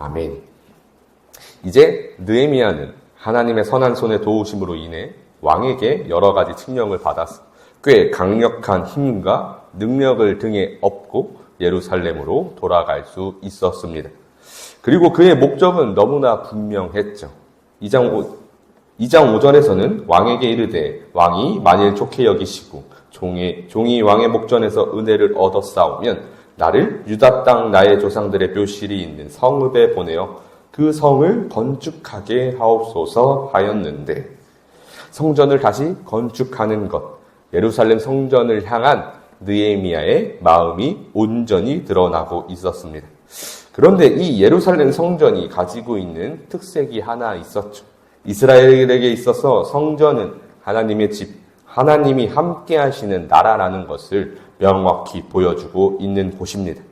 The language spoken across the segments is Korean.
아멘. 이제 느헤미야는 하나님의 선한 손의 도우심으로 인해 왕에게 여러 가지 칙령을 받았어. 꽤 강력한 힘과 능력을 등에 업고 예루살렘으로 돌아갈 수 있었습니다. 그리고 그의 목적은 너무나 분명했죠. 2장 5, 2장 5절에서는 왕에게 이르되 왕이 만일 좋게 여기시고 종이, 종이 왕의 목전에서 은혜를 얻어 싸우면 나를 유다 땅 나의 조상들의 묘실이 있는 성읍에 보내어 그 성을 건축하게 하옵소서 하였는데 성전을 다시 건축하는 것 예루살렘 성전을 향한 느에미아의 마음이 온전히 드러나고 있었습니다. 그런데 이 예루살렘 성전이 가지고 있는 특색이 하나 있었죠. 이스라엘에게 있어서 성전은 하나님의 집, 하나님이 함께 하시는 나라라는 것을 명확히 보여주고 있는 곳입니다.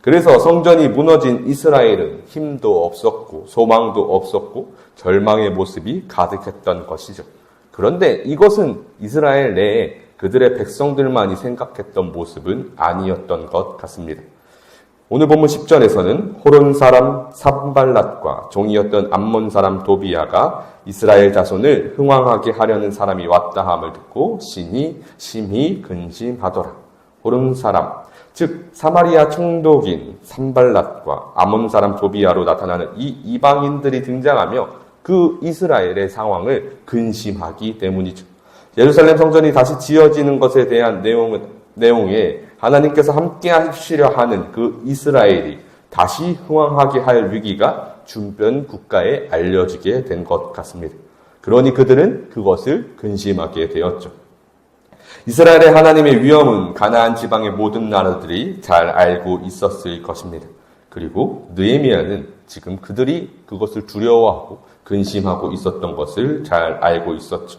그래서 성전이 무너진 이스라엘은 힘도 없었고 소망도 없었고 절망의 모습이 가득했던 것이죠. 그런데 이것은 이스라엘 내에 그들의 백성들만이 생각했던 모습은 아니었던 것 같습니다. 오늘 본문 10절에서는 호론 사람 산발랏과 종이었던 암몬 사람 도비아가 이스라엘 자손을 흥왕하게 하려는 사람이 왔다 함을 듣고 신이 심히 근심하더라. 호론 사람 즉 사마리아 총독인 산발랏과 암몬 사람 도비아로 나타나는 이 이방인들이 등장하며 그 이스라엘의 상황을 근심하기 때문이죠. 예루살렘 성전이 다시 지어지는 것에 대한 내용은 내용에 하나님께서 함께 하시려 하는 그 이스라엘이 다시 흥왕하게 할 위기가 중변 국가에 알려지게 된 것 같습니다. 그러니 그들은 그것을 근심하게 되었죠. 이스라엘의 하나님의 위엄은 가나안 지방의 모든 나라들이 잘 알고 있었을 것입니다. 그리고 느에미아는 지금 그들이 그것을 두려워하고 근심하고 있었던 것을 잘 알고 있었죠.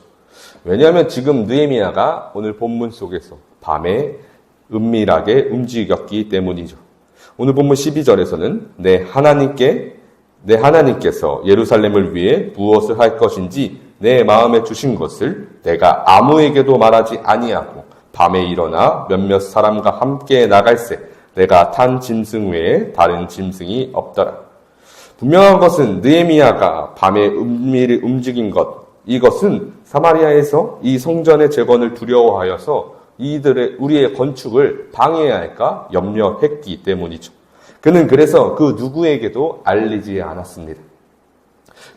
왜냐하면 지금 느에미아가 오늘 본문 속에서 밤에 은밀하게 움직였기 때문이죠. 오늘 본문 12절에서는 내 하나님께 내 하나님께서 예루살렘을 위해 무엇을 할 것인지 내 마음에 주신 것을 내가 아무에게도 말하지 아니하고 밤에 일어나 몇몇 사람과 함께 나갈새 내가 탄 짐승 외에 다른 짐승이 없더라. 분명한 것은 느에미아가 밤에 은밀히 움직인 것 이것은 사마리아에서 이 성전의 재건을 두려워하여서 이들의 우리의 건축을 방해할까 염려했기 때문이죠. 그는 그래서 그 누구에게도 알리지 않았습니다.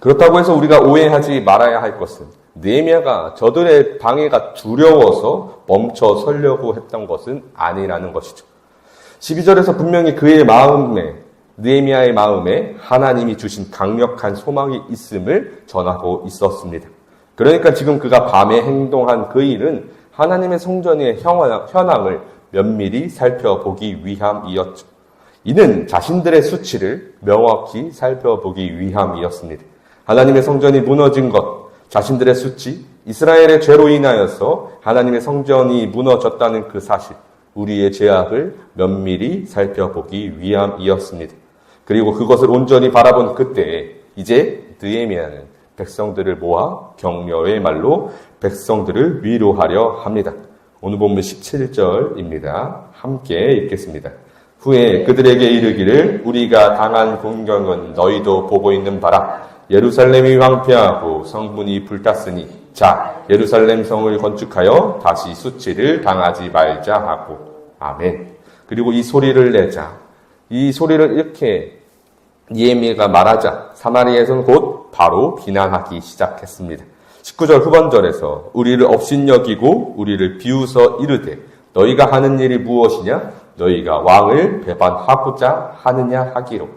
그렇다고 해서 우리가 오해하지 말아야 할 것은 네미아가 저들의 방해가 두려워서 멈춰 서려고 했던 것은 아니라는 것이죠. 12절에서 분명히 그의 마음에 느헤미야의 마음에 하나님이 주신 강력한 소망이 있음을 전하고 있었습니다. 그러니까 지금 그가 밤에 행동한 그 일은 하나님의 성전의 현황을 면밀히 살펴보기 위함이었죠. 이는 자신들의 수치를 명확히 살펴보기 위함이었습니다. 하나님의 성전이 무너진 것, 자신들의 수치, 이스라엘의 죄로 인하여서 하나님의 성전이 무너졌다는 그 사실, 우리의 죄악을 면밀히 살펴보기 위함이었습니다. 그리고 그것을 온전히 바라본 그때에 이제 느에미아는 백성들을 모아 격려의 말로 백성들을 위로하려 합니다. 오늘 본문 17절입니다. 함께 읽겠습니다. 후에 그들에게 이르기를 우리가 당한 공경은 너희도 보고 있는 바라 예루살렘이 황폐하고 성문이 불탔으니 자 예루살렘 성을 건축하여 다시 수치를 당하지 말자 하고. 아멘. 그리고 이 소리를 내자. 이 소리를 이렇게 예미가 말하자. 사마리아에서는 곧 바로 비난하기 시작했습니다. 19절 후반절에서 우리를 업신여기고 우리를 비웃어 이르되 너희가 하는 일이 무엇이냐? 너희가 왕을 배반하고자 하느냐 하기로.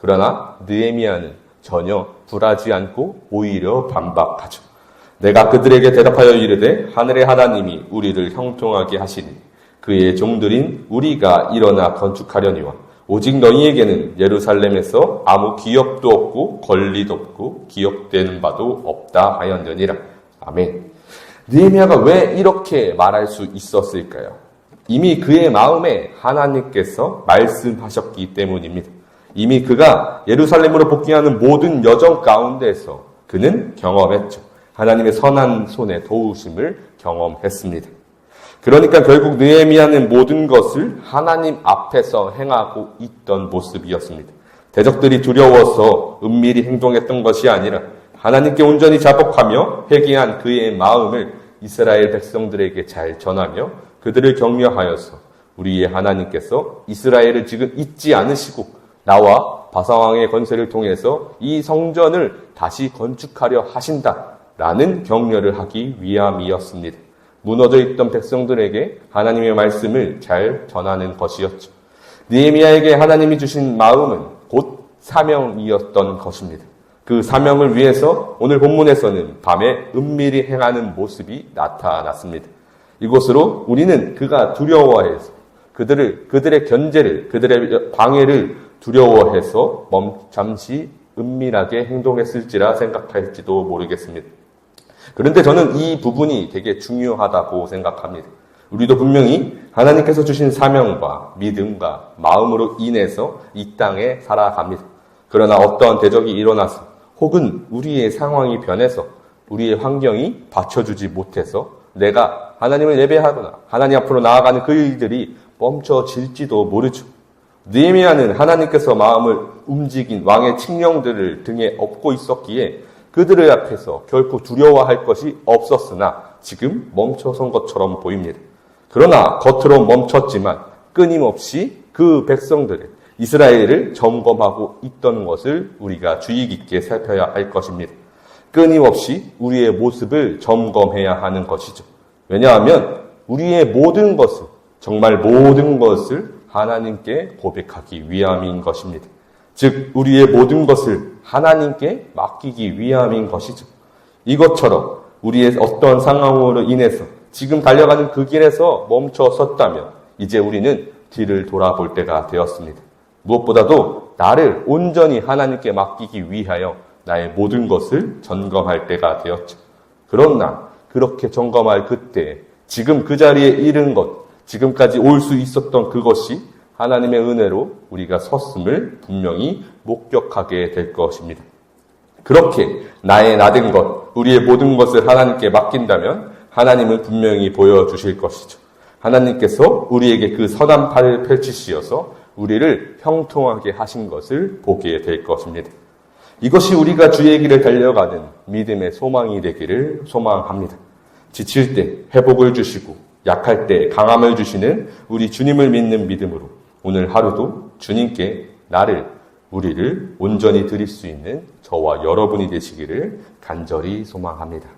그러나 느에미아는 전혀 불하지 않고 오히려 반박하죠. 내가 그들에게 대답하여 이르되 하늘의 하나님이 우리를 형통하게 하시니 그의 종들인 우리가 일어나 건축하려니와 오직 너희에게는 예루살렘에서 아무 기업도 없고 권리도 없고 기억되는 바도 없다 하였느니라. 아멘. 느헤미야가 왜 이렇게 말할 수 있었을까요? 이미 그의 마음에 하나님께서 말씀하셨기 때문입니다. 이미 그가 예루살렘으로 복귀하는 모든 여정 가운데서 그는 경험했죠. 하나님의 선한 손의 도우심을 경험했습니다. 그러니까 결국 느헤미야는 모든 것을 하나님 앞에서 행하고 있던 모습이었습니다. 대적들이 두려워서 은밀히 행동했던 것이 아니라 하나님께 온전히 자복하며 회개한 그의 마음을 이스라엘 백성들에게 잘 전하며 그들을 격려하여서 우리의 하나님께서 이스라엘을 지금 잊지 않으시고 나와 바사왕의 건설을 통해서 이 성전을 다시 건축하려 하신다라는 격려를 하기 위함이었습니다. 무너져 있던 백성들에게 하나님의 말씀을 잘 전하는 것이었죠. 느헤미야에게 하나님이 주신 마음은 곧 사명이었던 것입니다. 그 사명을 위해서 오늘 본문에서는 밤에 은밀히 행하는 모습이 나타났습니다. 이곳으로 우리는 그가 두려워해서 그들을 그들의 견제를 그들의 방해를 두려워해서 멈 잠시 은밀하게 행동했을지라 생각할지도 모르겠습니다. 그런데 저는 이 부분이 되게 중요하다고 생각합니다. 우리도 분명히 하나님께서 주신 사명과 믿음과 마음으로 인해서 이 땅에 살아갑니다. 그러나 어떠한 대적이 일어나서 혹은 우리의 상황이 변해서 우리의 환경이 받쳐주지 못해서 내가 하나님을 예배하거나 하나님 앞으로 나아가는 그 일들이 멈춰질지도 모르죠. 느헤미야는 하나님께서 마음을 움직인 왕의 칙령들을 등에 업고 있었기에 그들의 앞에서 결코 두려워할 것이 없었으나 지금 멈춰선 것처럼 보입니다. 그러나 겉으로 멈췄지만 끊임없이 그 백성들의 이스라엘을 점검하고 있던 것을 우리가 주의 깊게 살펴야 할 것입니다. 끊임없이 우리의 모습을 점검해야 하는 것이죠. 왜냐하면 우리의 모든 것을 정말 모든 것을 하나님께 고백하기 위함인 것입니다. 즉 우리의 모든 것을 하나님께 맡기기 위함인 것이죠. 이것처럼 우리의 어떤 상황으로 인해서 지금 달려가는 그 길에서 멈춰 섰다면 이제 우리는 뒤를 돌아볼 때가 되었습니다. 무엇보다도 나를 온전히 하나님께 맡기기 위하여 나의 모든 것을 점검할 때가 되었죠. 그러나 그렇게 점검할 그때 지금 그 자리에 이른 것, 지금까지 올 수 있었던 그것이 하나님의 은혜로 우리가 섰음을 분명히 목격하게 될 것입니다. 그렇게 나의 나된 것, 우리의 모든 것을 하나님께 맡긴다면 하나님은 분명히 보여주실 것이죠. 하나님께서 우리에게 그 선한 팔을 펼치시어서 우리를 형통하게 하신 것을 보게 될 것입니다. 이것이 우리가 주의 길을 달려가는 믿음의 소망이 되기를 소망합니다. 지칠 때 회복을 주시고 약할 때 강함을 주시는 우리 주님을 믿는 믿음으로 오늘 하루도 주님께 나를 우리를 온전히 드릴 수 있는 저와 여러분이 되시기를 간절히 소망합니다.